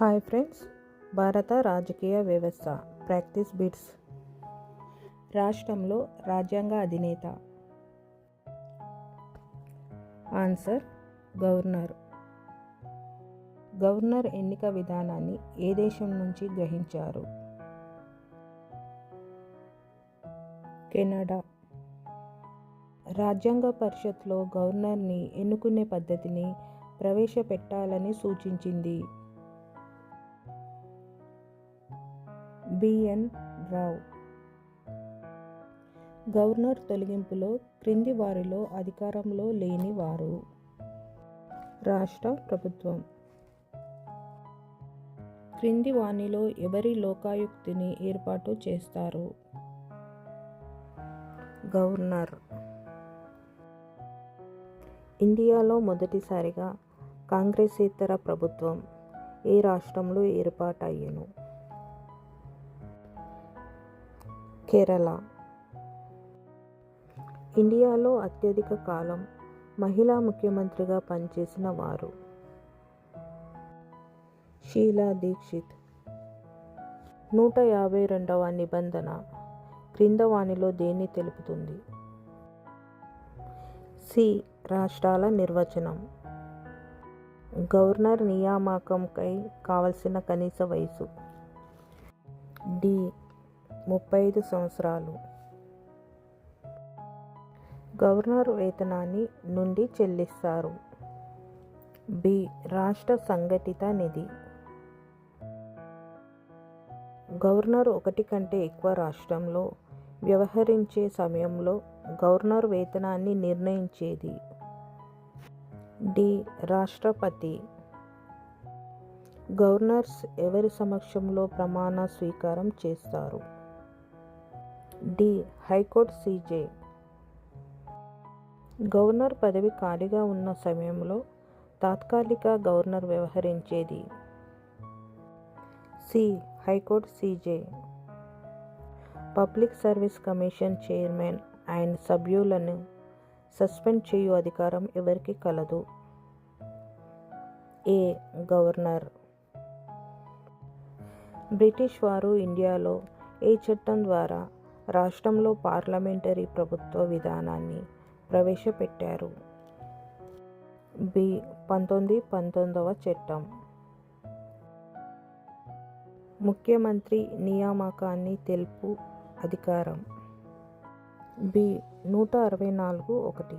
Hi friends భారత రాజకీయ వ్యవస్థ ప్రాక్టీస్ బిట్స్. రాష్ట్రంలో రాజ్యాంగ అధినేత. Answer governor. గవర్నర్ ఎన్నిక విధానాన్ని ఏ దేశం నుంచి గ్రహించారు? కెనడా. రాజ్యాంగ పరిషత్లో గవర్నర్ని ఎన్నుకునే పద్ధతిని ప్రవేశపెట్టాలని సూచించింది. బిఎన్ రావు. గవర్నర్ తొలగింపులో క్రింది వారిలో అధికారంలో లేని వారు. రాష్ట్ర ప్రభుత్వం. క్రింది వాణిలో ఎవరి లోకాయుక్తిని ఏర్పాటు చేస్తారు? గవర్నర్. ఇండియాలో మొదటిసారిగా కాంగ్రెసేతర ప్రభుత్వం ఏ రాష్ట్రంలో ఏర్పాటయ్యను? కేరళ. ఇండియాలో అత్యధిక కాలం మహిళా ముఖ్యమంత్రిగా పనిచేసిన వారు. షీలా దీక్షిత్. నూట యాభై రెండవ నిబంధన క్రిందవాణిలో దేన్ని తెలుపుతుంది? సి. రాష్ట్రాల నిర్వచనం. గవర్నర్ నియామకంకై కావలసిన కనీస వయసు. డి. ముప్పై ఐదు సంవత్సరాలు. గవర్నర్ వేతనాన్ని నుండి చెల్లిస్తారు. బి. రాష్ట్ర సంఘటిత నిధి. గవర్నర్ ఒకటి కంటే ఎక్కువ రాష్ట్రంలో వ్యవహరించే సమయంలో గవర్నర్ వేతనాన్ని నిర్ణయించేది. డి. రాష్ట్రపతి. గవర్నర్స్ ఎవరి సమక్షంలో ప్రమాణ స్వీకారం చేస్తారు? డి. High court CJ. గవర్నర్ పదవి ఖాళీగా ఉన్న సమయంలో తాత్కాలిక governor వ్యవహరించేది. C. High court CJ. Public service commission chairman and సభ్యులను సస్పెండ్ చేయు అధికారం ఎవరికి కలదు. ఏ. గవర్నర్. బ్రిటిష్ వారు ఇండియాలో ఏ చట్టం ద్వారా రాష్ట్రంలో పార్లమెంటరీ ప్రభుత్వ విధానాన్ని ప్రవేశపెట్టారు. బి. పంతొమ్మిది పంతొమ్మిదవ చట్టం. ముఖ్యమంత్రి నియామకాన్ని తెలుపు అధికారం. బి. నూట అరవై నాలుగు ఒకటి.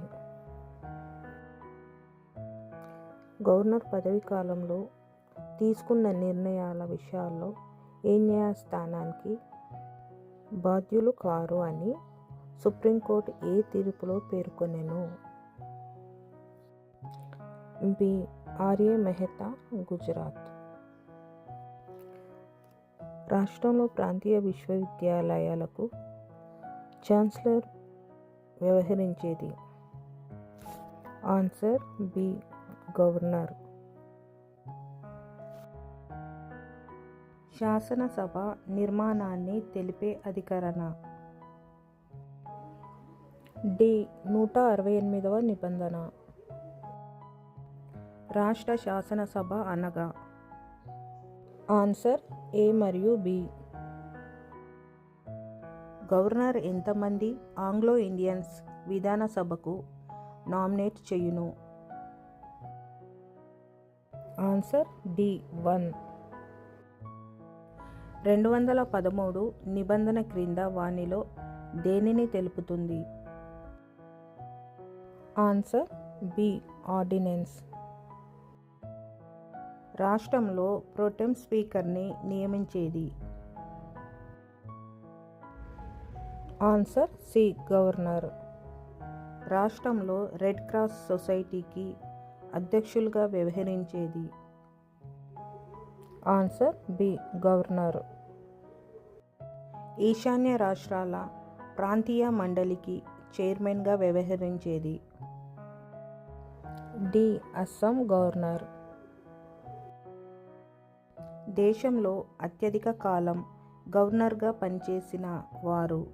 గవర్నర్ పదవి కాలంలో తీసుకున్న నిర్ణయాల విషయాల్లో ఏ న్యాయస్థానానికి బాధ్యులు కారు అని సుప్రీంకోర్టు ఏ తీర్పులో పేర్కొనెను? B. R A Mehta Gujarat. రాష్ట్రంలో ప్రాంతీయ విశ్వవిద్యాలయాలకు ఛాన్సలర్ వ్యవహరించేది? Answer B. గవర్నర్. శాసనసభ నిర్మాణాన్ని తెలిపే అధికరణ. డి. నూట అరవై ఎనిమిదవ నిబంధన. రాష్ట్ర శాసనసభ అనగా. ఆన్సర్ ఏ మరియు బి. గవర్నర్ ఎంతమంది ఆంగ్లో ఇండియన్స్ విధానసభకు నామినేట్ చేయును? Answer D. వన్. రెండు వందల పదమూడు నిబంధన క్రింద వానిలో దేనిని తెలుపుతుంది? Answer B ordinance. రాష్ట్రంలో ప్రోటెం స్పీకర్ని నియమించేది? Answer C governor. రాష్ట్రంలో రెడ్ క్రాస్ సొసైటీకి అధ్యక్షులుగా వ్యవహరించేది? Answer B governor. ఈశాన్య రాష్ట్రాల ప్రాంతీయ మండలికి చైర్మన్గా వ్యవహరించేది డి అస్సాం గవర్నర్. దేశంలో అత్యధిక కాలం గవర్నర్గా పనిచేసిన వారు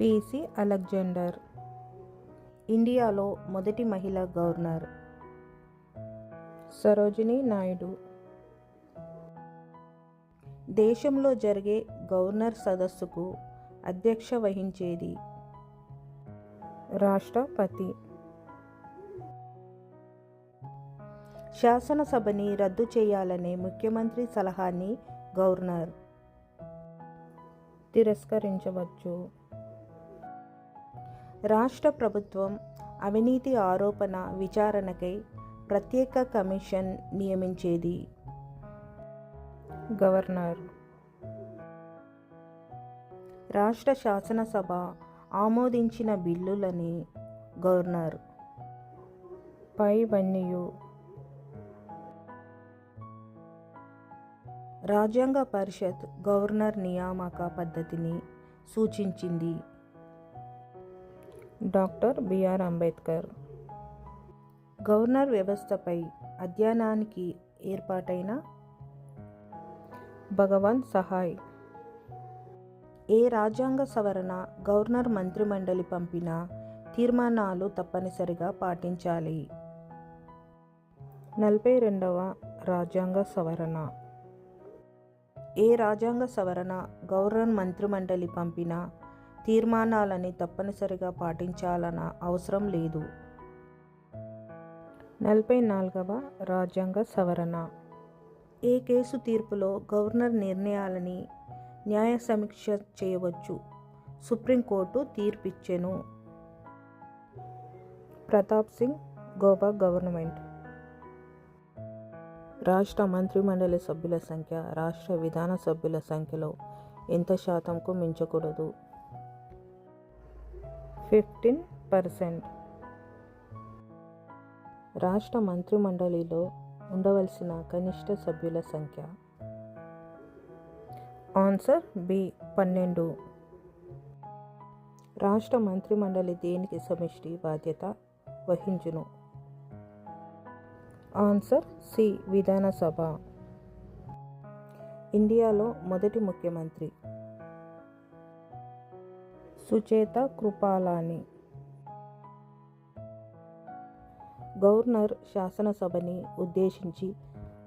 పిసి అలెగ్జాండర్. ఇండియాలో మొదటి మహిళా గవర్నర్. సరోజిని నాయుడు. దేశంలో జరిగే గవర్నర్ సదస్సుకు అధ్యక్ష వహించేది రాష్ట్రపతి. శాసనసభని రద్దు చేయాలనే ముఖ్యమంత్రి సలహాని గవర్నర్. తిరస్కరించవచ్చు. రాష్ట్ర ప్రభుత్వం అవినీతి ఆరోపణ విచారణకై ప్రత్యేక కమిషన్ నియమించేది? గవర్నర్. రాష్ట్ర శాసనసభ ఆమోదించిన బిల్లులని గవర్నర్. పైవన్యు రాజ్యాంగ పరిషత్ గవర్నర్ నియామక పద్ధతిని సూచించింది. Doctor BR Ambedkar. గవర్నర్ వ్యవస్థపై అధ్యయనానికి ఏర్పాటైన భగవాన్ సహాయ్. ఏ రాజ్యాంగ సవరణ గవర్నర్ మంత్రిమండలి పంపిన తీర్మానాలు తప్పనిసరిగా పాటించాలి. నలభై రెండవ రాజ్యాంగ సవరణ. ఏ రాజ్యాంగ సవరణ గవర్నర్ మంత్రిమండలి పంపిన తీర్మానాలని తప్పనిసరిగా పాటించాలన్న అవసరం లేదు. నలభై నాలుగవ రాజ్యాంగ సవరణ. ఏ కేసు తీర్పులో గవర్నర్ నిర్ణయాలని న్యాయ సమీక్ష చేయవచ్చు? సుప్రీంకోర్టు తీర్పిచ్చెను. ప్రతాప్ సింగ్ గోవా గవర్నమెంట్. రాష్ట్ర మంత్రిమండలి సభ్యుల సంఖ్య రాష్ట్ర విధాన సభ్యుల సంఖ్యలో ఎంత శాతంకు మించకూడదు? Fifteen percent. రాష్ట్ర మంత్రిమండలిలో ఉండవలసిన కనిష్ట సభ్యుల సంఖ్య? ఆన్సర్ బి పన్నెండు. రాష్ట్ర మంత్రిమండలి దేనికి సమిష్టి బాధ్యత వహించును? Answer C Vidhan Sabha. ఇండియాలో మొదటి ముఖ్యమంత్రి సుచేత కృపాలాని. గవర్నర్ శాసనసభని ఉద్దేశించి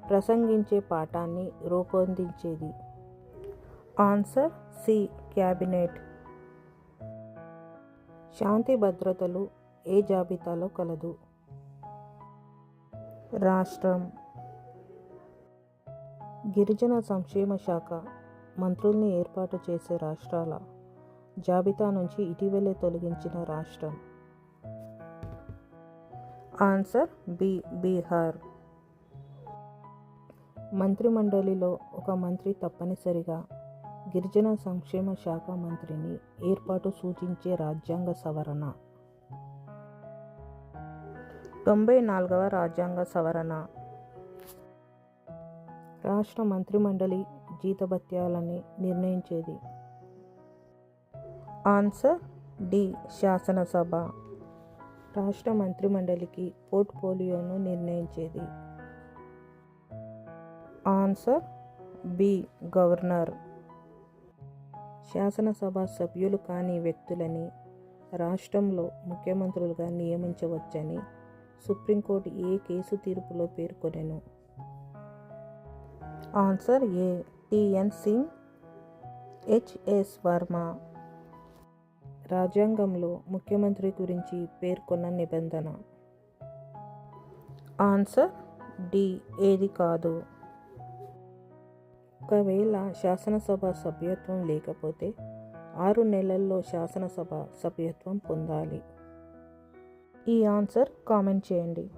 ప్రసంగించే పాఠాన్ని రూపొందించేది. Answer C cabinet. శాంతి భద్రతలు ఏ జాబితాలో కలదు? రాష్ట్రం. గిరిజన సంక్షేమ శాఖ మంత్రుల్ని ఏర్పాటు చేసే రాష్ట్రాల జాబితా నుంచి ఇటీవలే తొలగించిన రాష్ట్రం. Answer B Bihar. మంత్రిమండలిలో ఒక మంత్రి తప్పనిసరిగా గిరిజన సంక్షేమ శాఖ మంత్రిని ఏర్పాటు సూచించే రాజ్యాంగ సవరణ. తొంభై నాలుగవ రాజ్యాంగ సవరణ. రాష్ట్ర మంత్రిమండలి జీతభత్యాలని నిర్ణయించేది. ఆన్సర్ డి శాసనసభ. రాష్ట్ర మంత్రిమండలికి పోర్ట్ఫోలియోను నిర్ణయించేది? Answer B. గవర్నర్. శాసనసభ సభ్యులు కాని వ్యక్తులని రాష్ట్రంలో ముఖ్యమంత్రులుగా నియమించవచ్చని సుప్రీంకోర్టు ఏ కేసు తీర్పులో పేర్కొనెను? Answer A. T N Singh H S Varma. రాజ్యాంగంలో ముఖ్యమంత్రి గురించి పేర్కొన్న నిబంధన. Answer D. ఏది కాదు. ఒకవేళ శాసనసభ సభ్యత్వం లేకపోతే ఆరు నెలల్లో శాసనసభ సభ్యత్వం పొందాలి. ఈ ఆన్సర్ కామెంట్ చేయండి.